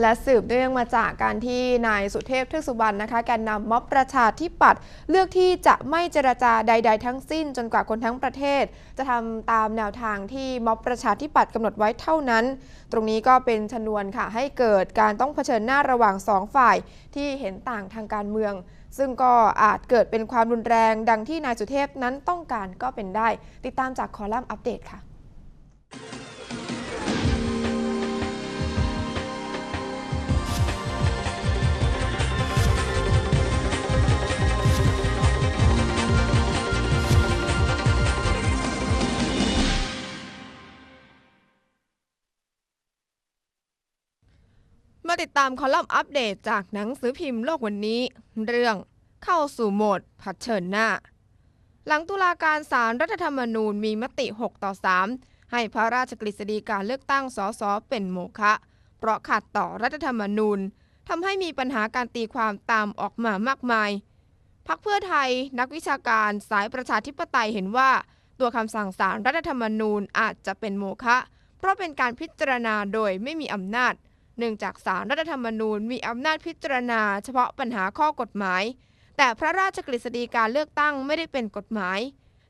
และสืบเนื่องมาจากการที่นายสุเทพเทือกสุบรรณนะคะแกนนำม็อบประชาธิปัตย์เลือกที่จะไม่เจรจาใด ๆ ทั้งสิ้น จนกว่าคนทั้งประเทศ จะทำตามแนวทางที่ม็อบประชาธิปัตย์กำหนดไว้เท่านั้น ตรงนี้ก็เป็นชนวนค่ะให้เกิดการต้องเผชิญหน้าระหว่างสองฝ่ายที่เห็นต่างทางการเมือง ซึ่งก็อาจเกิดเป็นความรุนแรงดังที่นายสุเทพนั้นต้องการก็เป็นได้ ติดตามจากคอลัมน์อัปเดตค่ะ มาติดตามคอลัมน์อัปเดตจากหนังสือพิมพ์โลกวันนี้ เรื่องเข้าสู่โหมดผัดเชิญหน้า หลังตุลาการศาลรรัฐธรรมนูญมีมติ 6 ต่อ 3 ให้พระราชกฤษฎีการเลือกตั้งสสเป็นโมฆะเพราะขัดต่อรัฐธรรมนูญทำให้มีปัญหาการตีความตามออกมามากมายพักเพื่อไทยนักวิชาการสายประชาธิปไตยเห็นว่า ตัวคำสั่งศาลรรัฐธรรมนูญอาจจะเป็นโมฆะเพราะเป็นการพิจารณาโดยไม่มีอำนาจ เนื่องจากสารรัฐธรรมนูญมีอำนาจพิจารณาเฉพาะปัญหาข้อกฎหมาย แต่พระราชกฤษฎีการเลือกตั้งไม่ได้เป็นกฎหมาย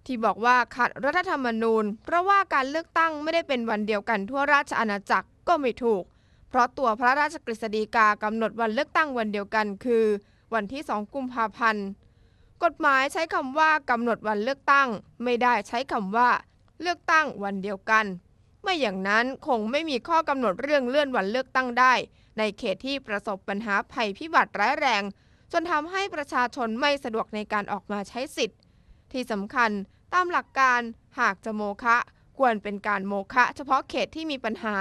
ที่บอกว่าขัดรัฐธรรมนูญ เพราะว่าการเลือกตั้งไม่ได้เป็นวันเดียวกันทั่วราชอาณาจักรก็ไม่ถูก เพราะตัวพระราชกฤษฎีกากำหนดวันเลือกตั้งวันเดียวกันคือ วันที่2กุมภาพันธ์กฎหมายใช้คำว่ากำหนดวันเลือกตั้ง ไม่ได้ใช้คำว่า เลือกตั้งวันเดียวกัน ไม่อย่างนั้นคงไม่มีข้อกำหนดเรื่องเลื่อนวันเลือกตั้งได้ ในเขตที่ประสบปัญหาภัยพิบัติร้ายแรง จนทำให้ประชาชนไม่สะดวกในการออกมาใช้สิทธิ์ ที่สำคัญตามหลักการหากจะโมฆะควรเป็นการโมฆะเฉพาะเขตที่มีปัญหา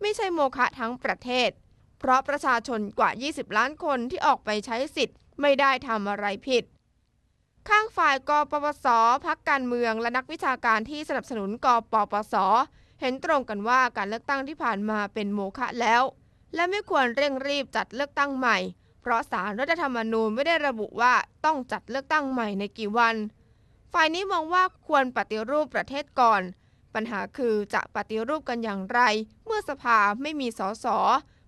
ไม่ใช่โมฆะทั้งประเทศ เพราะประชาชนกว่า 20 ล้านคนที่ออกไปใช้สิทธิ์ ไม่ได้ทำอะไรผิด ข้างฝ่ายกปปสพักการเมืองและนักวิชาการที่สนับสนุนกปปส เห็นตรงกันว่าการเลือกตั้งที่ผ่านมาเป็นโมฆะแล้ว และไม่ควรเร่งรีบจัดเลือกตั้งใหม่ เพราะสารรัฐธรรมนูญไม่ได้ระบุว่าต้องจัดเลือกตั้งใหม่ในกี่วัน ฝ่ายนี้มองว่าควรปฏิรูปประเทศก่อน ปัญหาคือจะปฏิรูปกันอย่างไร เมื่อสภาไม่มีสส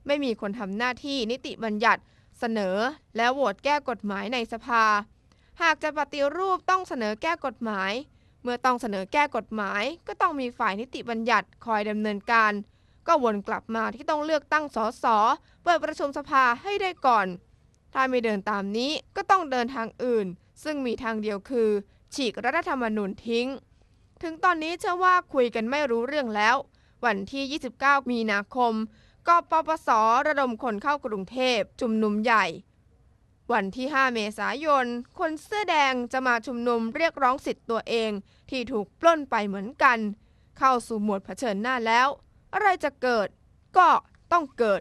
ไม่มีคนทำหน้าที่นิติบัญญัติเสนอ และโหวตแก้กฎหมายในสภา หากจะปฏิรูปต้องเสนอแก้กฎหมาย เมื่อต้องเสนอแก้กฎหมาย ก็ต้องมีฝ่ายนิติบัญญัติคอยดำเนินการ ก็วนกลับมาที่ต้องเลือกตั้งสสเปิดประชุมสภาให้ได้ก่อน ถ้าไม่เดินตามนี้ก็ต้องเดินทางอื่น ซึ่งมีทางเดียวคือ ฉีกรัฐธรรมนูญทิ้ง ถึงตอนนี้เชื่อว่าคุยกันไม่รู้เรื่องแล้ว วันที่ 29 มีนาคมกปปสระดมคนเข้ากรุงเทพชุมนุมใหญ่ วันที่ 5 เมษายน คนเสื้อแดงจะมาชุมนุมเรียกร้องสิทธิ์ตัวเอง ที่ถูกปล้นไปเหมือนกัน เข้าสู่หมวดเผชิญหน้าแล้ว อะไรจะเกิดก็ต้องเกิด